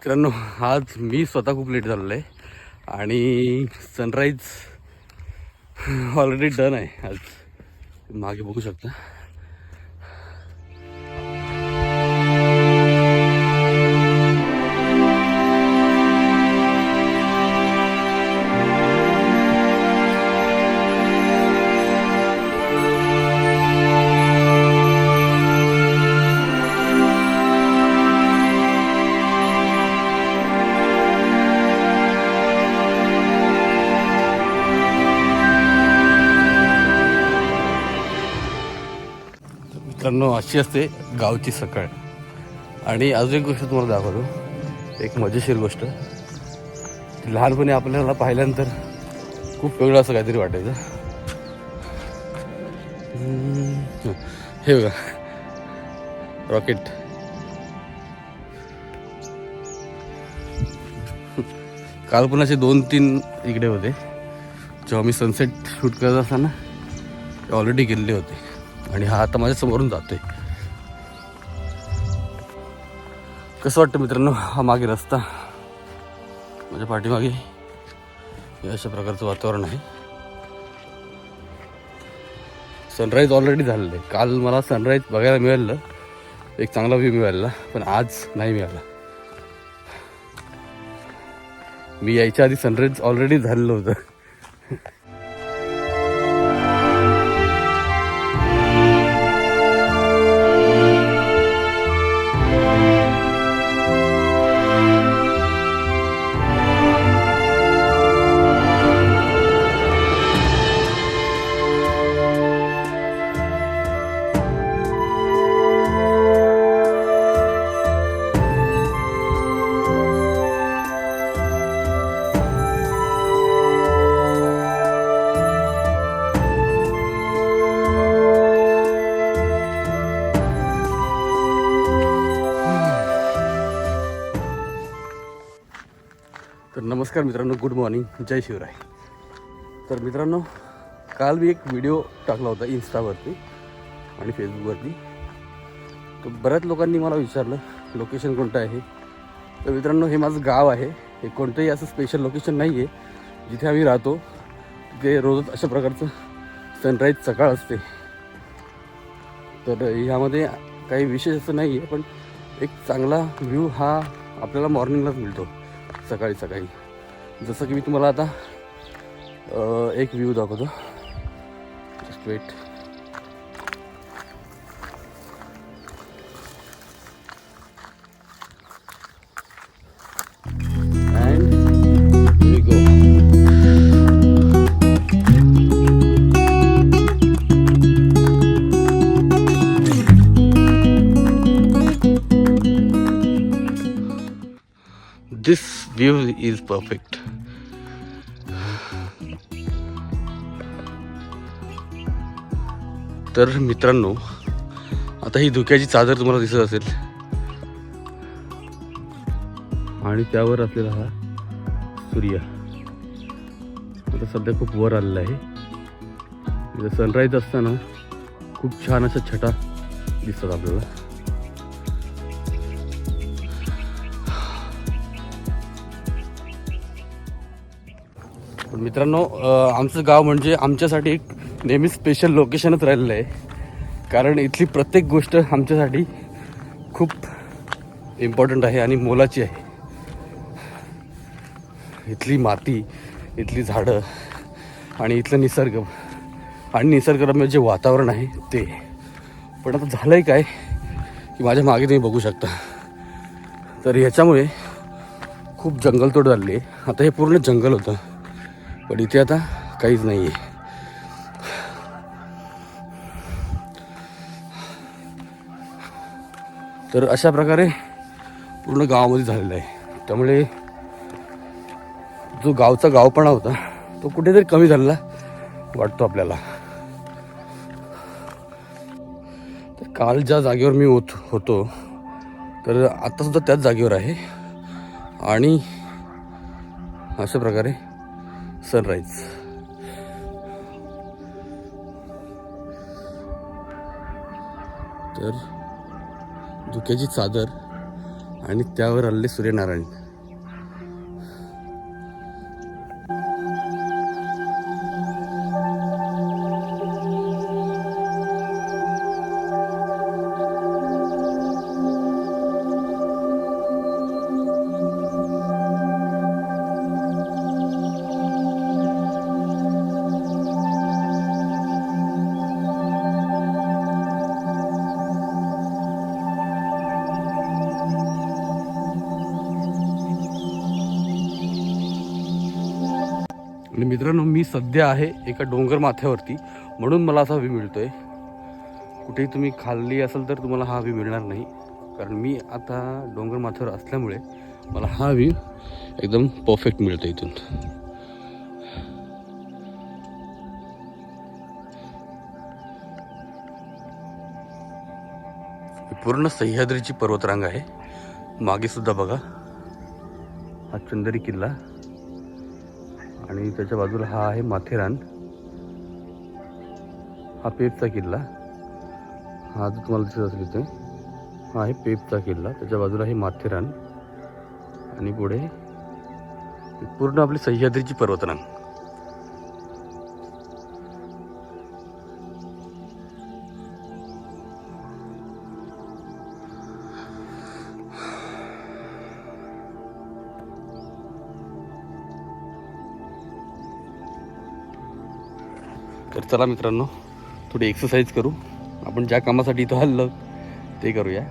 मित्रांनो आज मी स्वतः खूप लेट झालेलो आहे आणि सनराईज ऑलरेडी डन आहे. आज मागे बघू शकता. मित्रांनो अशी असते गावची सकाळ. आणि अजून एक गोष्ट तुम्हाला दाखवतो. एक मजेशीर गोष्ट. लहानपणी आपल्याला पाहिल्यानंतर खूप वेगळं असं काहीतरी वाटायचं. हे बघा. रॉकेट काल पण असे दोन तीन इकडे होते. जेव्हा मी सनसेट शूट करत असताना ऑलरेडी गेलेले होते. आणि हा आता माझ्या समोरून जातोय. कसं वाटतं मित्रांनो हा मागे रस्ता? माझ्या पाठीमागे अशा प्रकारचं वातावरण आहे. सनराईज ऑलरेडी झालेलं आहे. काल मला सनराईज बघायला मिळालं. एक चांगला व्ह्यू मिळाला पण आज नाही मिळाला. मी यायच्या आधी सनराईज ऑलरेडी झालेलं होतं. नमस्कार मित्रांनो गुड मॉर्निंग जय शिवराय. तर मित्रांनो काल मी एक व्हिडिओ टाकला होता इन्स्टावरती आणि फेसबुकवरती तर बऱ्याच लोकांनी मला विचारलं लोकेशन कोणतं आहे? तर मित्रांनो हे माझं गाव आहे. हे कोणतंही असं स्पेशल लोकेशन नाही आहे जिथे आम्ही राहतो तिथे रोजच अशा प्रकारचं सनराईज सकाळ असते. तर ह्यामध्ये काही विशेष असं नाही आहे पण एक चांगला व्ह्यू हा आपल्याला मॉर्निंगलाच मिळतो सकाळी सकाळी. जसं की मी तुम्हाला आता एक व्ह्यू दाखवतो. Just wait and we go This view is perfect. तर मित्रांनो आता ही धुक्याची चादर तुम्हाला दिसत असेल. आणि त्यावर असलेला हा सूर्य. आता सध्या खूप वर आलेला आहे. इथं सनराईज असताना खूप छान अशा छटा दिसतात आपल्याला. पण मित्रांनो आमचं गाव म्हणजे आमच्यासाठी एक नेहमी स्पेशल लोकेशनच राहिलेलं आहे. कारण इथली प्रत्येक गोष्ट आमच्यासाठी खूप इम्पॉर्टंट आहे आणि मोलाची आहे. इथली माती इथली झाडं आणि इथलं निसर्ग आणि निसर्गरम्य जे वातावरण आहे ते. पण आता झालं आहे काय की माझ्या मागे तुम्ही बघू शकता. तर ह्याच्यामुळे खूप जंगलतोड झाली आहे. आता हे पूर्ण जंगल होतं. पण इथे आता काहीच नाही आहे तर अशा प्रकारे पूर्ण गावामध्ये झालेलं आहे. त्यामुळे जो गावचा गावपणा होता तो कुठेतरी कमी झालेला वाटतो आपल्याला. तर काल ज्या जागेवर मी होत होतो तर आत्तासुद्धा त्याच जागेवर आहे. आणि अशा प्रकारे सनराईज तर धुक्याची चादर आणि त्यावर आलेले सूर्यनारायण. आणि मित्रांनो मी सध्या आहे एका डोंगर माथ्यावरती. म्हणून मला असा व्ह्यू आहे कुठेही तुम्ही खाल्ली असेल तर तुम्हाला हा व्ह्यू मिळणार नाही. कारण मी आता डोंगर माथ्यावर असल्यामुळे मला हा व्ह्यू एकदम परफेक्ट मिळतो इथून. ही पूर्ण सह्याद्रीची पर्वतरांग आहे. मागे सुद्धा बघा. हा चंदरी किल्ला. आणि त्याच्या बाजूला हा आहे माथेरान. हा पेपचा किल्ला. हा जो तुम्हाला दिसत असेल इथे हा आहे पेपचा किल्ला. त्याच्या बाजूला आहे माथेरान. आणि पुढे पूर्ण आपली सह्याद्रीची पर्वतरांग. तर चला मित्रांनो थोडी एक्सरसाइज करू. आपण ज्या कामासाठी इथं हल्लं ते करूया.